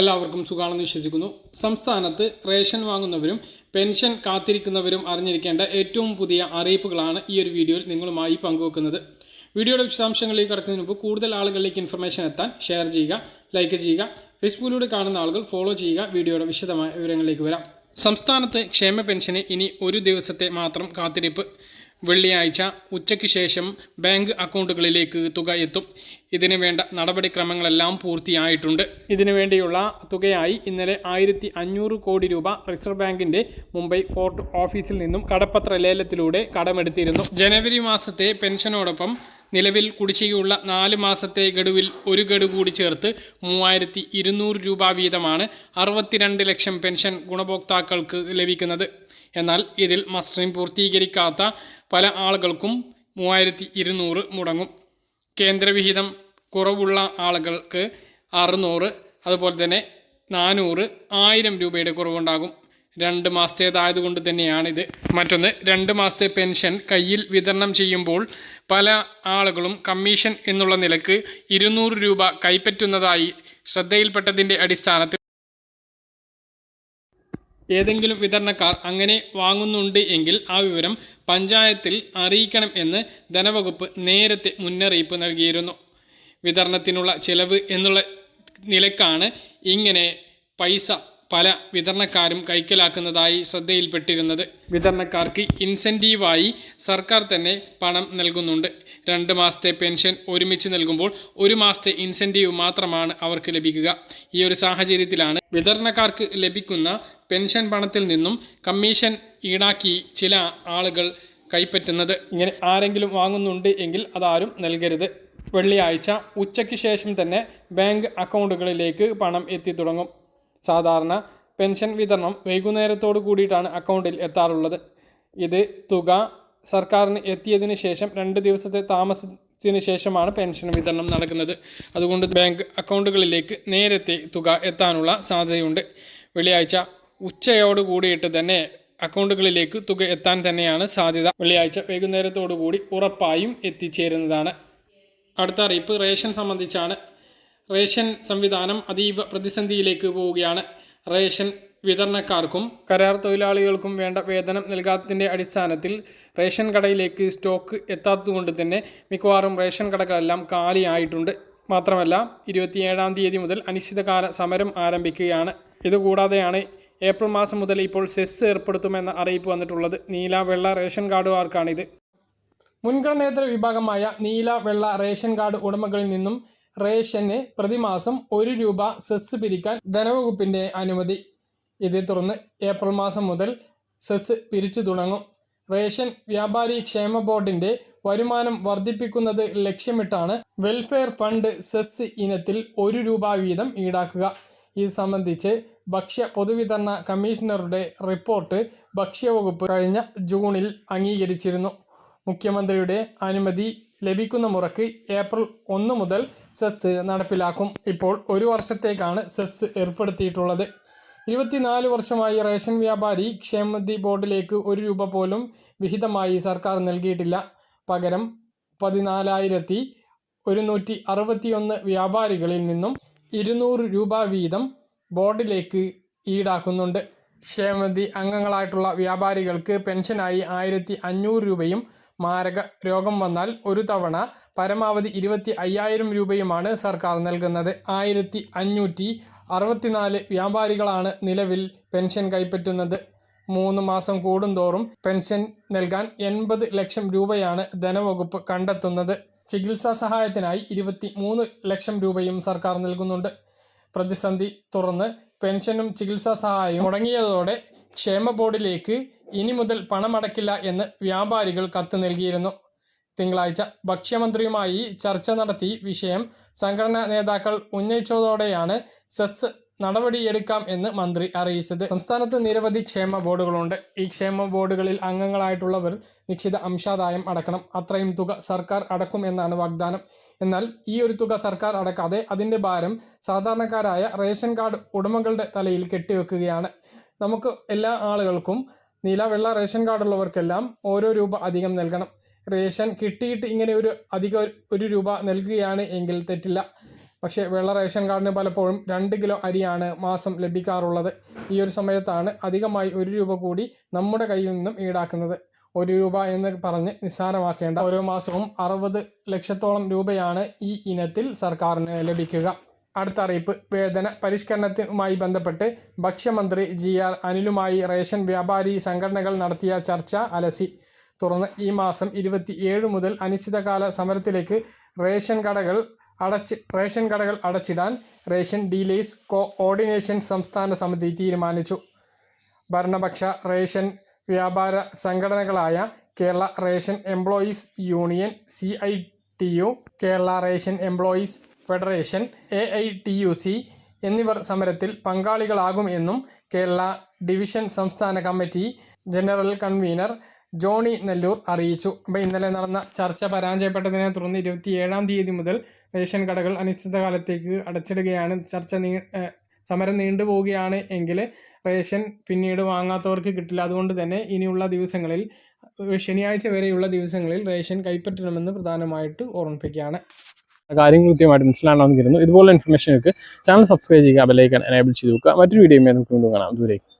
എല്ലാവർക്കും സുഖമാണെന്ന് വിശ്വസിക്കുന്നു. സംസ്ഥാനത്ത് റേഷൻ വാങ്ങുന്നവരും പെൻഷൻ കാത്തിരിക്കുന്നവരും അറിഞ്ഞിരിക്കേണ്ട ഏറ്റവും പുതിയ അറിയിപ്പുകളാണ് ഈ ഒരു വീഡിയോയിൽ നിങ്ങളുമായി പങ്കുവെക്കുന്നത്. വീഡിയോയുടെ വിശദാംശങ്ങളിലേക്ക് കടക്കുന്നതിന് മുമ്പ് കൂടുതൽ ആളുകളിലേക്ക് ഇൻഫർമേഷൻ എത്താൻ ഷെയർ ചെയ്യുക ലൈക്ക് ചെയ്യുക ഫേസ്ബുക്കിലൂടെ കാണുന്ന ആളുകൾ ഫോളോ ചെയ്യുക വീഡിയോയുടെ വിശദമായ വിവരങ്ങളിലേക്ക് വരാം. സംസ്ഥാനത്ത് ക്ഷേമ പെൻഷന് ഇനി ഒരു ദിവസത്തെ മാത്രം കാത്തിരിപ്പ്. വെള്ളിയാഴ്ച ഉച്ചയ്ക്ക് ശേഷം ബാങ്ക് അക്കൗണ്ടുകളിലേക്ക് തുക എത്തും. ഇതിന് വേണ്ട നടപടിക്രമങ്ങളെല്ലാം പൂർത്തിയായിട്ടുണ്ട്. ഇതിനു വേണ്ടിയുള്ള തുകയായി ഇന്നലെ ആയിരത്തി അഞ്ഞൂറ് കോടി രൂപ റിസർവ് ബാങ്കിന്റെ മുംബൈ ഫോർട്ട് ഓഫീസിൽ നിന്നും കടപ്പത്ര ലേലത്തിലൂടെ കടമെടുത്തിരുന്നു. ജനുവരി മാസത്തെ പെൻഷനോടൊപ്പം നിലവിൽ കുടിശ്ശികയുള്ള നാല് മാസത്തെ ഗഡുവിൽ ഒരു ഗഡു കൂടി ചേർത്ത് മൂവായിരത്തി ഇരുന്നൂറ് രൂപ വീതമാണ് അറുപത്തിരണ്ട് ലക്ഷം പെൻഷൻ ഗുണഭോക്താക്കൾക്ക് ലഭിക്കുന്നത്. എന്നാൽ ഇതിൽ മസ്റ്ററിംഗ് പൂർത്തീകരിക്കാത്ത പല ആളുകൾക്കും മൂവായിരത്തി ഇരുന്നൂറ് മുടങ്ങും. കേന്ദ്രവിഹിതം കുറവുള്ള ആളുകൾക്ക് അറുന്നൂറ് അതുപോലെ തന്നെ നാനൂറ് ആയിരം രൂപയുടെ കുറവുണ്ടാകും. രണ്ട് മാസത്തേതായതുകൊണ്ട് തന്നെയാണിത്. മറ്റൊന്ന് രണ്ട് മാസത്തെ പെൻഷൻ കയ്യിൽ വിതരണം ചെയ്യുമ്പോൾ പല ആളുകളും കമ്മീഷൻ എന്നുള്ള നിലയ്ക്ക് ഇരുന്നൂറ് രൂപ കൈപ്പറ്റുന്നതായി ശ്രദ്ധയിൽപ്പെട്ടതിന്റെ അടിസ്ഥാനത്തിൽ ഏതെങ്കിലും വിതരണക്കാർ അങ്ങനെ വാങ്ങുന്നുണ്ട് എങ്കിൽ ആ വിവരം പഞ്ചായത്തിൽ അറിയിക്കണം എന്ന് ധനവകുപ്പ് നേരത്തെ മുന്നറിയിപ്പ് നൽകിയിരുന്നു. വിതരണത്തിനുള്ള ചിലവ് എന്നുള്ള നിലക്കാണ് ഇങ്ങനെ പൈസ പല വിതരണക്കാരും കൈക്കലാക്കുന്നതായി ശ്രദ്ധയിൽപ്പെട്ടിരുന്നത്. വിതരണക്കാർക്ക് ഇൻസെന്റീവായി സർക്കാർ തന്നെ പണം നൽകുന്നുണ്ട്. രണ്ട് മാസത്തെ പെൻഷൻ ഒരുമിച്ച് നൽകുമ്പോൾ ഒരു മാസത്തെ ഇൻസെന്റീവ് മാത്രമാണ് അവർക്ക് ലഭിക്കുക. ഈ ഒരു സാഹചര്യത്തിലാണ് വിതരണക്കാർക്ക് ലഭിക്കുന്ന പെൻഷൻ പണത്തിൽ നിന്നും കമ്മീഷൻ ഈടാക്കി ചില ആളുകൾ കൈപ്പറ്റുന്നത്. ഇങ്ങനെ ആരെങ്കിലും വാങ്ങുന്നുണ്ട് എങ്കിൽ അതാരും നൽകരുത്. വെള്ളിയാഴ്ച ഉച്ചയ്ക്ക് ശേഷം തന്നെ ബാങ്ക് അക്കൗണ്ടുകളിലേക്ക് പണം എത്തി തുടങ്ങും സാധാരണ പെൻഷൻ വിതരണം വൈകുന്നേരത്തോടു കൂടിയിട്ടാണ് അക്കൗണ്ടിൽ എത്താറുള്ളത്. ഇത് തുക സർക്കാരിന് എത്തിയതിന് ശേഷം രണ്ട് ദിവസത്തെ താമസത്തിന് ശേഷമാണ് പെൻഷൻ വിതരണം നടക്കുന്നത്. അതുകൊണ്ട് ബാങ്ക് അക്കൗണ്ടുകളിലേക്ക് നേരത്തെ തുക എത്താനുള്ള സാധ്യതയുണ്ട്. വെള്ളിയാഴ്ച ഉച്ചയോട് കൂടിയിട്ട് തന്നെ അക്കൗണ്ടുകളിലേക്ക് തുക എത്താൻ തന്നെയാണ് സാധ്യത. വെള്ളിയാഴ്ച വൈകുന്നേരത്തോടു കൂടി ഉറപ്പായും എത്തിച്ചേരുന്നതാണ്. അടുത്ത അറിയിപ്പ് റേഷൻ സംബന്ധിച്ചാണ്. റേഷൻ സംവിധാനം അതീവ പ്രതിസന്ധിയിലേക്ക് പോവുകയാണ്. റേഷൻ വിതരണക്കാർക്കും കരാർ തൊഴിലാളികൾക്കും വേണ്ട വേതനം നൽകാത്തതിന്റെ അടിസ്ഥാനത്തിൽ റേഷൻ കടയിലേക്ക് സ്റ്റോക്ക് എത്താത്തതുകൊണ്ട് തന്നെ മിക്കവാറും റേഷൻ കടകളെല്ലാം കാലിയായിട്ടുണ്ട്. മാത്രമല്ല ഇരുപത്തിയേഴാം തീയതി മുതൽ അനിശ്ചിതകാല സമരം ആരംഭിക്കുകയാണ്. ഇതുകൂടാതെയാണ് ഏപ്രിൽ മാസം മുതൽ ഇപ്പോൾ സെസ് ഏർപ്പെടുത്തുമെന്ന അറിയിപ്പ് വന്നിട്ടുള്ളത്. നീല വെള്ള റേഷൻ കാർഡുകാർക്കാണിത്. മുൻഗണനേതര വിഭാഗമായ നീല വെള്ള റേഷൻ കാർഡ് ഉടമകളിൽ നിന്നും റേഷന് പ്രതിമാസം ഒരു രൂപ സെസ് പിരിക്കാൻ ധനവകുപ്പിന്റെ അനുമതി. ഇതേ തുടർന്ന് ഏപ്രിൽ മാസം മുതൽ സെസ് പിരിച്ചു തുടങ്ങും. റേഷൻ വ്യാപാരി ക്ഷേമ ബോർഡിന്റെ വരുമാനം വർദ്ധിപ്പിക്കുന്നത് ലക്ഷ്യമിട്ടാണ് വെൽഫെയർ ഫണ്ട് സെസ് ഇനത്തിൽ ഒരു രൂപ വീതം ഈടാക്കുക. ഇത് സംബന്ധിച്ച് ഭക്ഷ്യ പൊതുവിതരണ കമ്മീഷണറുടെ റിപ്പോർട്ട് ഭക്ഷ്യവകുപ്പ് കഴിഞ്ഞ ജൂണിൽ അംഗീകരിച്ചിരുന്നു. മുഖ്യമന്ത്രിയുടെ അനുമതി ലഭിക്കുന്ന മുറക്ക് ഏപ്രിൽ ഒന്ന് മുതൽ സെസ് നടപ്പിലാക്കും. ഇപ്പോൾ ഒരു വർഷത്തേക്കാണ് സെസ് ഏർപ്പെടുത്തിയിട്ടുള്ളത്. ഇരുപത്തിനാല് വർഷമായി റേഷൻ വ്യാപാരി ക്ഷേമനിധി ബോർഡിലേക്ക് ഒരു രൂപ പോലും വിഹിതമായി സർക്കാർ നൽകിയിട്ടില്ല. പകരം പതിനാലായിരത്തി ഒരുന്നൂറ്റി അറുപത്തിയൊന്ന് വ്യാപാരികളിൽ നിന്നും ഇരുന്നൂറ് രൂപ വീതം ബോർഡിലേക്ക് ഈടാക്കുന്നുണ്ട്. ക്ഷേമനിധി അംഗങ്ങളായിട്ടുള്ള വ്യാപാരികൾക്ക് പെൻഷനായി ആയിരത്തി അഞ്ഞൂറ് രൂപയും മാരക രോഗം വന്നാൽ ഒരു തവണ പരമാവധി ഇരുപത്തി അയ്യായിരം രൂപയുമാണ് സർക്കാർ നൽകുന്നത്. ആയിരത്തി അഞ്ഞൂറ്റി അറുപത്തിനാല് വ്യാപാരികളാണ് നിലവിൽ പെൻഷൻ കൈപ്പറ്റുന്നത്. മൂന്ന് മാസം കൂടുന്തോറും പെൻഷൻ നൽകാൻ എൺപത് ലക്ഷം രൂപയാണ് ധനവകുപ്പ് കണ്ടെത്തുന്നത്. ചികിത്സാ സഹായത്തിനായി ഇരുപത്തി മൂന്ന് ലക്ഷം രൂപയും സർക്കാർ നൽകുന്നുണ്ട്. പ്രതിസന്ധി തുറന്ന് പെൻഷനും ചികിത്സാ സഹായവും മുടങ്ങിയതോടെ ക്ഷേമ ബോർഡിലേക്ക് ഇനി മുതൽ പണമടക്കില്ല എന്ന് വ്യാപാരികൾ കത്ത് നൽകിയിരുന്നു. തിങ്കളാഴ്ച ഭക്ഷ്യമന്ത്രിയുമായി ചർച്ച നടത്തി വിഷയം. സംഘടനാ നേതാക്കൾ ഉന്നയിച്ചതോടെയാണ് സെസ് നടപടിയെടുക്കാം എന്ന് മന്ത്രി അറിയിച്ചത്. സംസ്ഥാനത്ത് നിരവധി ക്ഷേമ ബോർഡുകളുണ്ട്. ഈ ക്ഷേമ ബോർഡുകളിൽ അംഗങ്ങളായിട്ടുള്ളവർ നിശ്ചിത അംശാദായം അടക്കണം. അത്രയും തുക സർക്കാർ അടക്കും എന്നാണ് വാഗ്ദാനം. എന്നാൽ ഈ ഒരു തുക സർക്കാർ അടക്കാതെ അതിന്റെ ഭാരം സാധാരണക്കാരായ റേഷൻ കാർഡ് ഉടമകളുടെ തലയിൽ കെട്ടിവെക്കുകയാണ്. നമുക്ക് എല്ലാ ആളുകൾക്കും നീല വെള്ള റേഷൻ കാർഡുള്ളവർക്കെല്ലാം ഓരോ രൂപ അധികം നൽകണം. റേഷൻ കിട്ടിയിട്ട് ഇങ്ങനെ ഒരു അധിക ഒരു രൂപ നൽകുകയാണ് എങ്കിൽ തെറ്റില്ല. പക്ഷേ വെള്ള റേഷൻ കാർഡിന് പലപ്പോഴും രണ്ട് കിലോ അരിയാണ് മാസം ലഭിക്കാറുള്ളത്. ഈ ഒരു സമയത്താണ് അധികമായി ഒരു രൂപ കൂടി നമ്മുടെ കയ്യിൽ നിന്നും ഈടാക്കുന്നത്. ഒരു രൂപ എന്ന് പറഞ്ഞ് നിസ്സാരമാക്കേണ്ട ഓരോ മാസവും അറുപത് ലക്ഷത്തോളം രൂപയാണ് ഈ ഇനത്തിൽ സർക്കാരിന് ലഭിക്കുക. അടുത്ത അറിയിപ്പ്. വേതന പരിഷ്കരണത്തിനുമായി ബന്ധപ്പെട്ട് ഭക്ഷ്യമന്ത്രി ജി ആർ അനിലുമായി റേഷൻ വ്യാപാരി സംഘടനകൾ നടത്തിയ ചർച്ച അലസി. തുടർന്ന് ഈ മാസം ഇരുപത്തി ഏഴ് മുതൽ അനിശ്ചിതകാല സമരത്തിലേക്ക് റേഷൻ കടകൾ അടച്ച് റേഷൻ കടകൾ അടച്ചിടാൻ റേഷൻ ഡീലേഴ്സ് കോഓർഡിനേഷൻ സംസ്ഥാന സമിതി തീരുമാനിച്ചു. ഭരണപക്ഷ റേഷൻ വ്യാപാര സംഘടനകളായ Kerala ration employees union C I T U Kerala ration employees federation A I T U C എന്നിവർ സമരത്തിൽ പങ്കാളികളാകും എന്നും കേരള ഡിവിഷൻ സംസ്ഥാന committee general convener Johnny Nellur അറിയിച്ചു. അപ്പോൾ ഇന്നലെ നടന്ന ചർച്ച പരാജയപ്പെട്ടതിനെ തുടർന്ന് ഇരുപത്തിയേഴാം തീയതി മുതൽ റേഷൻ കടകൾ അനിശ്ചിതകാലത്തേക്ക് അടച്ചിടുകയാണ്. ചർച്ച നീ സമരം നീണ്ടുപോവുകയാണ് എങ്കിൽ റേഷൻ പിന്നീട് വാങ്ങാത്തവർക്ക് കിട്ടില്ല. അതുകൊണ്ട് തന്നെ ഇനിയുള്ള ദിവസങ്ങളിൽ ശനിയാഴ്ച വരെയുള്ള ദിവസങ്ങളിൽ റേഷൻ കൈപ്പറ്റണമെന്ന് പ്രധാനമായിട്ട് ഓർമ്മിപ്പിക്കുകയാണ്. കാര്യങ്ങൾ കൃത്യമായിട്ട് മനസ്സിലാണെന്ന് കരുതുന്നു. ഇൻഫർമേഷനൊക്കെ ചാനൽ സബ്സ്ക്രൈബ് ചെയ്യുക ബെലൈക്കൺ എനേബിൾ ചെയ്ത് നോക്കുക മറ്റൊരു വീഡിയോ നമുക്ക് വീണ്ടും കാണാം. ദൂരേക്ക്